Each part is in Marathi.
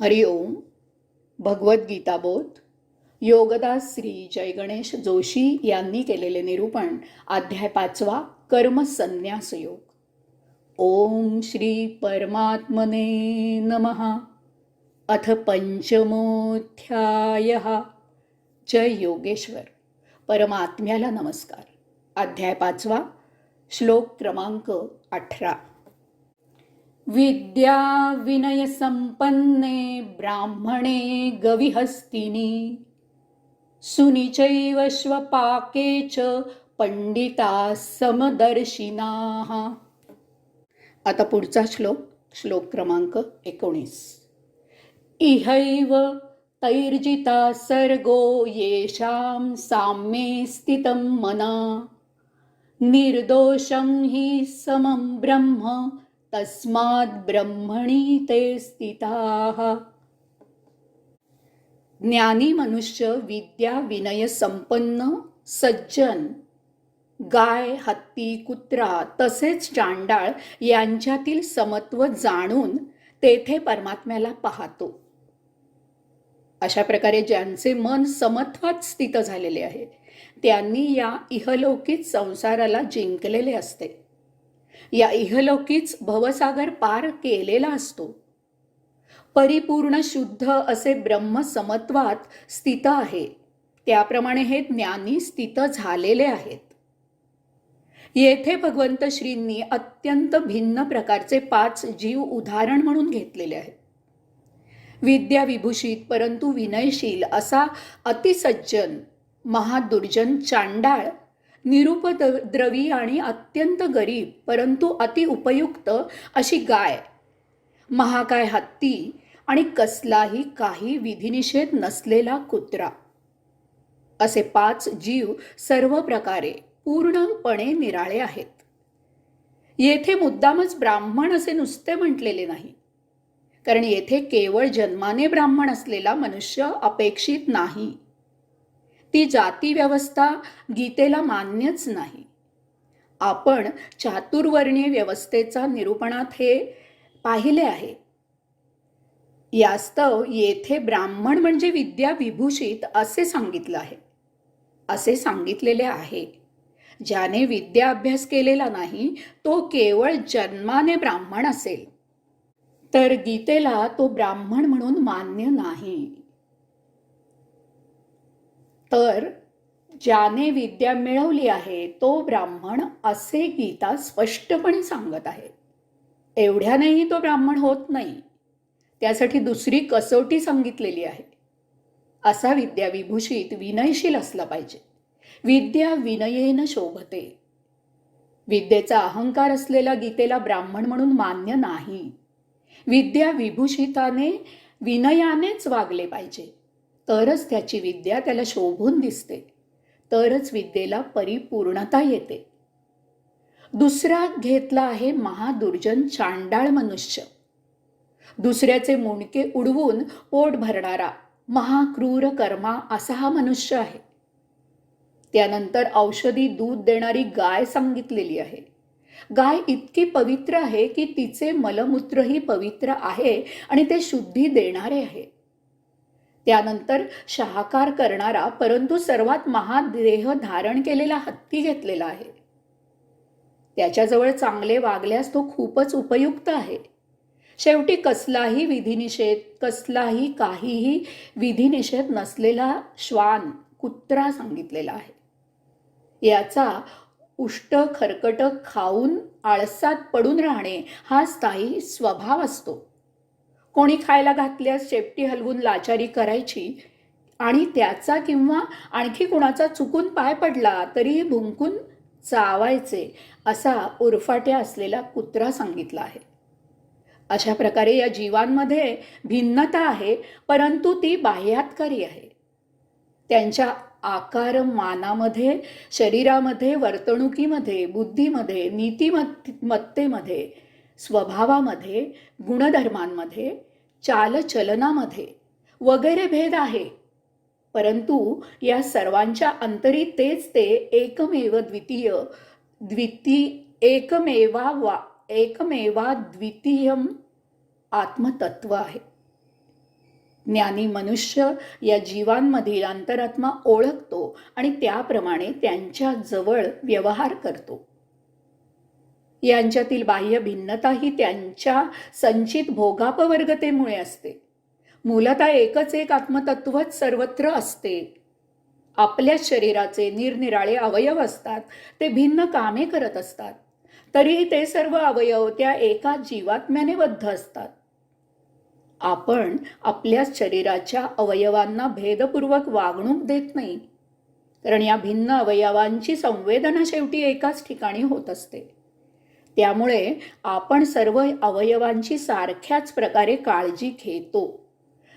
हरि ओम. भगवद्गीता बोध. योगदास श्री जयगणेश जोशी यांनी केलेले निरूपण अध्याय पाचवा कर्म संन्यास योग. ओम श्री परमात्मने नमः. अथ पंचमोध्याय. जय योगेश्वर. परमात्म्याला नमस्कार. अध्याय पाचवा श्लोक क्रमांक अठरा. विद्या विनय संपन्ने ब्राह्मणे गविहस्तिनी। सुनिचैवश्वपाके च पंडिता समदर्शिनाः। आता पुढचा श्लोक श्लोक क्रमांक एकोणीस। इहैव तैर्जिता सर्गो येषां साम्ये स्थितं मना। निर्दोषं हि समं ब्रह्म तस्मात् ब्रह्मणी ते स्थिता। ज्ञानी मनुष्य विद्या विनय संपन्न सज्जन गाय हत्ती कुत्रा तसेच चांडाळ यांच्यातील समत्व जाणून तेथे परमात्म्याला पाहतो. अशा प्रकारे ज्यांचे मन समत्वात स्थित झालेले आहे त्यांनी या इहलौकिक संसाराला जिंकलेले असते. या इहलौकीच भवसागर पार केलेला असतो. परिपूर्ण शुद्ध असे ब्रह्म समत्वात स्थित आहे. त्याप्रमाणे हे ज्ञानी स्थित झालेले आहेत. येथे भगवंत श्रींनी अत्यंत भिन्न प्रकारचे पाच जीव उदाहरण म्हणून घेतलेले आहेत. विद्याविभूषित परंतु विनयशील असा अतिसज्जन महादुर्जन चांडाळ निरुपद्रवी आणि अत्यंत गरीब परंतु अति उपयुक्त अशी गाय. महाकाय हत्ती आणि कसलाही काही विधिनिषेध नसलेला कुत्रा. असे पाच जीव सर्व प्रकारे पूर्णपणे निराळे आहेत. येथे मुद्दामच ब्राह्मण असे नुसते म्हटलेले नाही. कारण येथे केवळ जन्माने ब्राह्मण असलेला मनुष्य अपेक्षित नाही. ती जाती व्यवस्था गीतेला मान्यच नाही. आपण चातुर्वर्णीय व्यवस्थेचा निरूपणात हे पाहिले आहे. यास्तव येथे ब्राह्मण म्हणजे विद्या विभूषित असे सांगितलं आहे. असे सांगितलेले आहे. ज्याने विद्या अभ्यास केलेला नाही तो केवळ जन्माने ब्राह्मण असेल. तर गीतेला तो ब्राह्मण म्हणून मान्य नाही. तर ज्याने विद्या मिळवली आहे तो ब्राह्मण असे गीता स्पष्टपणे सांगत आहे. एवढ्यानेही तो ब्राह्मण होत नाही. त्यासाठी दुसरी कसोटी सांगितलेली आहे. असा विद्या विभूषित विनयशील असला पाहिजे. विद्या विनयेन शोभते. विद्येचा अहंकार असलेला गीतेला ब्राह्मण म्हणून मान्य नाही. विद्या विभूषिताने विनयानेच वागले पाहिजे. तरच त्याची विद्या त्याला शोभून दिसते. तरच विद्येला परिपूर्णता येते. दुसरा घेतला आहे महादुर्जन चांडाळ मनुष्य. दुसऱ्याचे मुंडके उडवून पोट भरणारा महाक्रूर कर्मा असा हा मनुष्य आहे. त्यानंतर औषधी दूध देणारी गाय सांगितलेली आहे. गाय इतकी पवित्र आहे की तिचे मलमूत्रही पवित्र आहे आणि ते शुद्धी देणारे आहे. त्यानंतर शहाकार करणारा परंतु सर्वात महादेह धारण केलेला हत्ती घेतलेला आहे. त्याच्याजवळ चांगले वागल्यास तो खूपच उपयुक्त आहे. शेवटी कसलाही विधिनिषेध कसलाही काहीही विधिनिषेध नसलेला श्वान कुत्रा सांगितलेला आहे. याचा उष्ट खरकट खाऊन आळसात पडून राहणे हा स्थायी स्वभाव असतो. कोणी खायला घातल्यास शेपटी हलवून लाचारी करायची? आणि त्याचा किंवा आणखी कुणाचा चुकून पाय पडला तरीही भुंकून चावायचे असा उरफाट्या असलेला कुत्रा सांगितला आहे. अशा प्रकारे या जीवांमध्ये भिन्नता आहे परंतु ती बाह्यातकारी आहे. त्यांच्या आकार मानामध्ये शरीरामध्ये वर्तणुकीमध्ये बुद्धीमध्ये नीतिमत्तेमध्ये स्वभावामध्ये गुणधर्मांमध्ये चालचलनामध्ये वगैरे भेद आहे. परंतु या सर्वांच्या अंतरी तेच ते एकमेव द्वितीय द्विती एकमेवा वा एकमेवा द्वितीय आत्मतत्व आहे. ज्ञानी मनुष्य या जीवांमधील अंतरात्मा ओळखतो आणि त्याप्रमाणे त्यांच्या जवळ व्यवहार करतो. यांच्यातील बाह्य भिन्नता ही त्यांच्या संचित भोगापवर्गतेमुळे असते. मूलतः एकच एक आत्मतत्वच सर्वत्र असते. आपल्या शरीराचे निरनिराळे अवयव असतात ते भिन्न कामे करत असतात. तरीही ते सर्व अवयव त्या एका जीवात्म्याने बद्ध असतात. आपण आपल्या शरीराच्या अवयवांना भेदपूर्वक वागणूक देत नाही. कारण या भिन्न अवयवांची संवेदना शेवटी एकाच ठिकाणी होत असते. त्यामुळे आपण सर्व अवयवांची सारख्याच प्रकारे काळजी घेतो.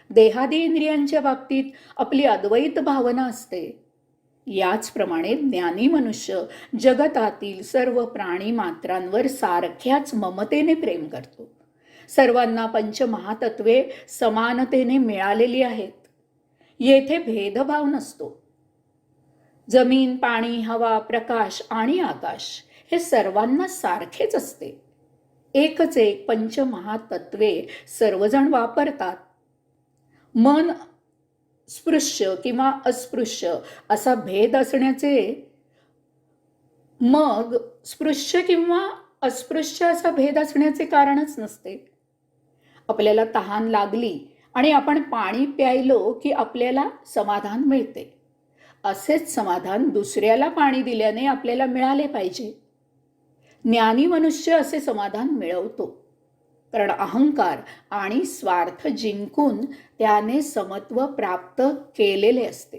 देहादी इंद्रियांच्या बाबतीत आपली अद्वैत भावना असते. याचप्रमाणे ज्ञानी मनुष्य जगतातील सर्व प्राणी मात्रांवर सारख्याच ममतेने प्रेम करतो. सर्वांना पंचमहातत्वे समानतेने मिळालेली आहेत. येथे भेदभाव नसतो. जमीन पाणी हवा प्रकाश आणि आकाश हे सर्वांना सारखेच असते. एकच एक पंचमहातत्वे सर्वजण वापरतात. मन स्पृश्य किंवा अस्पृश्य असा भेद असण्याचे मग स्पृश्य किंवा अस्पृश्य असा भेद असण्याचे कारणच नसते. आपल्याला तहान लागली आणि आपण पाणी प्यायलो की आपल्याला समाधान मिळते. असेच समाधान दुसऱ्याला पाणी दिल्याने आपल्याला मिळाले पाहिजे. ज्ञानी मनुष्य असे समाधान मिळवतो. कारण अहंकार आणि स्वार्थ जिंकून त्याने समत्व प्राप्त केलेले असते.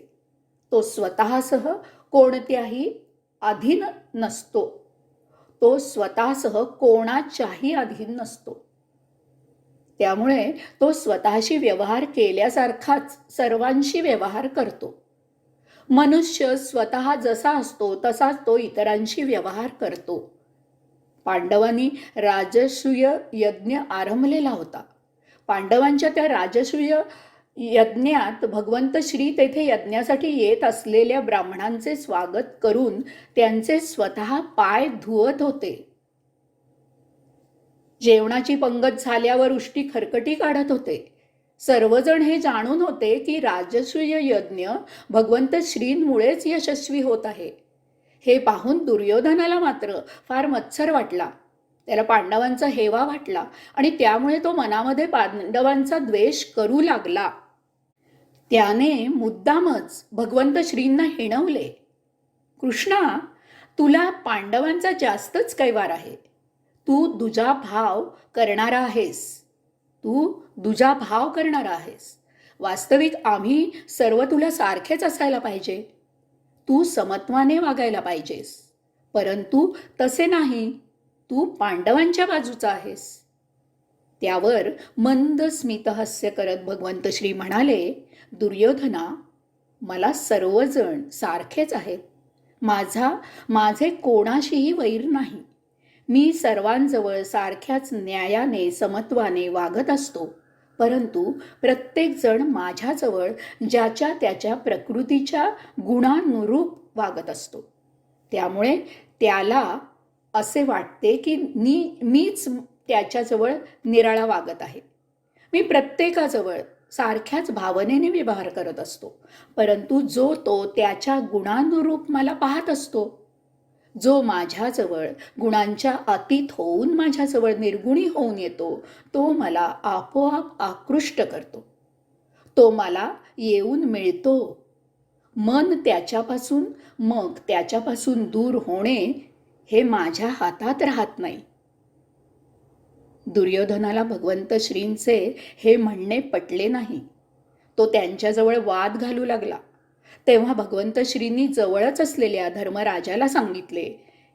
तो स्वतःसह कोणत्याही अधीन नसतो. तो स्वतःसह कोणाच्याही अधीन नसतो. त्यामुळे तो स्वतःशी व्यवहार केल्यासारखाच सर्वांशी व्यवहार करतो. मनुष्य स्वतः जसा असतो तसाच तो इतरांशी व्यवहार करतो. पांडवांनी राजसूय यज्ञ आरंभलेला होता. पांडवांच्या त्या राजसूय यज्ञात भगवंत श्री तेथे यज्ञासाठी येत असलेल्या ब्राह्मणांचे स्वागत करून त्यांचे स्वतः पाय धुवत होते. जेवणाची पंगत झाल्यावर उष्टी खरकटी काढत होते. सर्वजण हे जाणून होते की राजसूय यज्ञ भगवंत श्रींमुळेच यशस्वी होत आहे. हे पाहून दुर्योधनाला मात्र फार मत्सर वाटला. त्याला पांडवांचा हेवा वाटला आणि त्यामुळे तो मनामध्ये पांडवांचा द्वेष करू लागला. त्याने मुद्दामच भगवंत श्रींना हिणवले. कृष्णा तुला पांडवांचा जास्तच कैवार आहे. तू दुजा भाव करणारा आहेस. तू दुजा भाव करणारा आहेस. वास्तविक आम्ही सर्व तुला सारखेच असायला पाहिजे. तू समत्वाने वागायला पाहिजेस. परंतु तसे नाही तू पांडवांच्या बाजूचा आहेस. त्यावर मंद स्मितहास्य करत भगवंत श्री म्हणाले दुर्योधना मला सर्वजण सारखेच आहेत. माझा माझे कोणाशीही वैर नाही. मी सर्वांजवळ सारख्याच न्यायाने समत्वाने वागत असतो. परंतु प्रत्येकजण माझ्याजवळ ज्याच्या त्याच्या प्रकृतीच्या गुणानुरूप वागत असतो. त्यामुळे त्याला असे वाटते की मी मीच त्याच्याजवळ निराळा वागत आहे. मी प्रत्येकाजवळ सारख्याच भावनेने व्यवहार करत असतो. परंतु जो तो त्याच्या गुणानुरूप मला पाहत असतो जो माझ्याजवळ गुणांच्या अतीत होऊन माझ्याजवळ निर्गुणी होऊन येतो तो मला आपोआप आकृष्ट करतो. तो मला येऊन मिळतो. मन त्याच्यापासून मग त्याच्यापासून दूर होणे हे माझ्या हातात राहत नाही. दुर्योधनाला भगवंत श्रींचे हे म्हणणे पटले नाही. तो त्यांच्याजवळ वाद घालू लागला. तेव्हा भगवंत श्रींनी जवळच असलेल्या धर्मराजाला सांगितले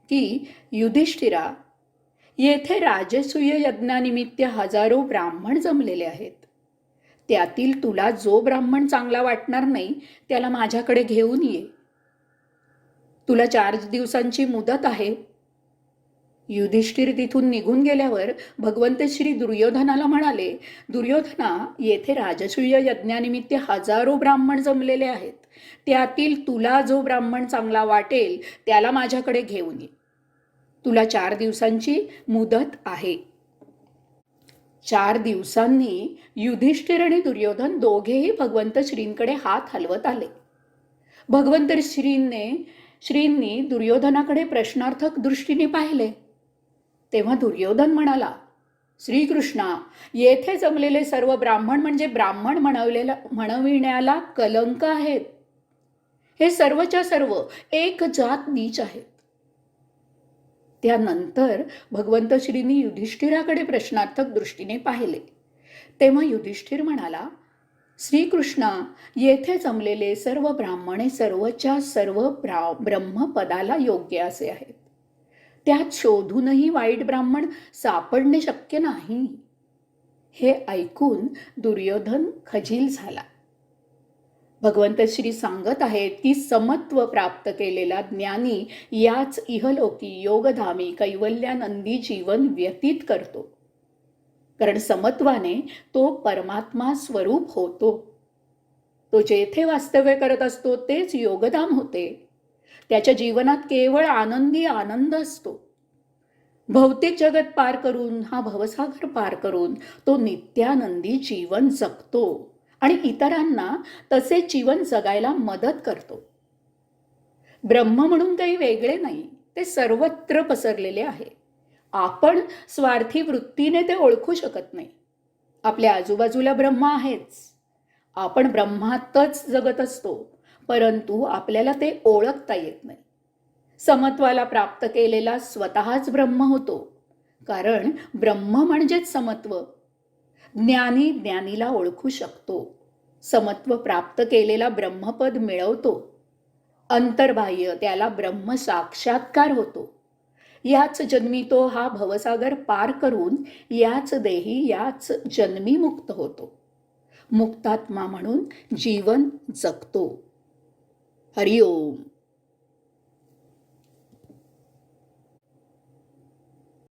की युधिष्ठिरा येथे राजसूय यज्ञानिमित्त हजारो ब्राह्मण जमलेले आहेत. त्यातील तुला जो ब्राह्मण चांगला वाटणार नाही त्याला माझ्याकडे घेऊन ये. तुला चार दिवसांची मुदत आहे युधिष्ठिर तिथून निघून गेल्यावर भगवंत श्री दुर्योधनाला म्हणाले दुर्योधना येथे राजसूय यज्ञानिमित्त हजारो ब्राह्मण जमलेले आहेत. त्यातील तुला जो ब्राह्मण चांगला वाटेल त्याला माझ्याकडे घेऊन ये. तुला चार दिवसांची मुदत आहे. चार दिवसांनी युधिष्ठिर आणि दुर्योधन दोघेही भगवंत श्रींकडे हात हलवत आले. भगवंत श्रींने श्रींनी दुर्योधनाकडे प्रश्नार्थक दृष्टीने पाहिले. तेव्हा दुर्योधन म्हणाला श्रीकृष्णा येथे जमलेले सर्व ब्राह्मण म्हणजे ब्राह्मण म्हणवलेला म्हणविण्याला कलंक आहेत. हे सर्वच्या सर्व एक जात नीच आहेत. त्यानंतर भगवंत श्रींनी युधिष्ठिराकडे प्रश्नार्थक दृष्टीने पाहिले. तेव्हा युधिष्ठिर म्हणाला श्रीकृष्णा येथे जमलेले सर्व ब्राह्मणे सर्वच्या सर्व ब्रा ब्रह्मपदाला योग्य असे आहेत. त्यात शोधूनही वाईट ब्राह्मण सापडणे शक्य नाही. हे ऐकून दुर्योधन खजील झाला. भगवंत श्री सांगत आहेत की समत्व प्राप्त केलेला ज्ञानी याच इहलोकी योगधामी कैवल्यानंदी जीवन व्यतीत करतो. कारण समत्वाने तो परमात्मा स्वरूप होतो. तो जेथे वास्तव्य करत असतो तेच योगधाम होते. त्याच्या जीवनात केवळ आनंदी आनंद असतो. भौतिक जगत पार करून हा भवसागर पार करून तो नित्यानंदी जीवन जगतो आणि इतरांना तसे जीवन जगायला मदत करतो. ब्रह्म म्हणून काही वेगळे नाही ते सर्वत्र पसरलेले आहे. आपण स्वार्थी वृत्तीने ते ओळखू शकत नाही. आपल्या आजूबाजूला ब्रह्म आहेच. आपण ब्रह्मातच जगत असतो. परंतु आपल्याला ते ओळखता येत नाही. समत्वाला प्राप्त केलेला स्वतःच ब्रह्म होतो. कारण ब्रह्म म्हणजेच समत्व. ज्ञानी ज्ञानीला ओळखू शकतो. समत्व प्राप्त केलेला ब्रह्मपद मिळवतो. अंतर्बाह्य त्याला ब्रह्म साक्षात्कार होतो. याच जन्मी तो हा भवसागर पार करून याच देही याच जन्मी मुक्त होतो. मुक्तात्मा म्हणून जीवन जगतो. હરિઓમ.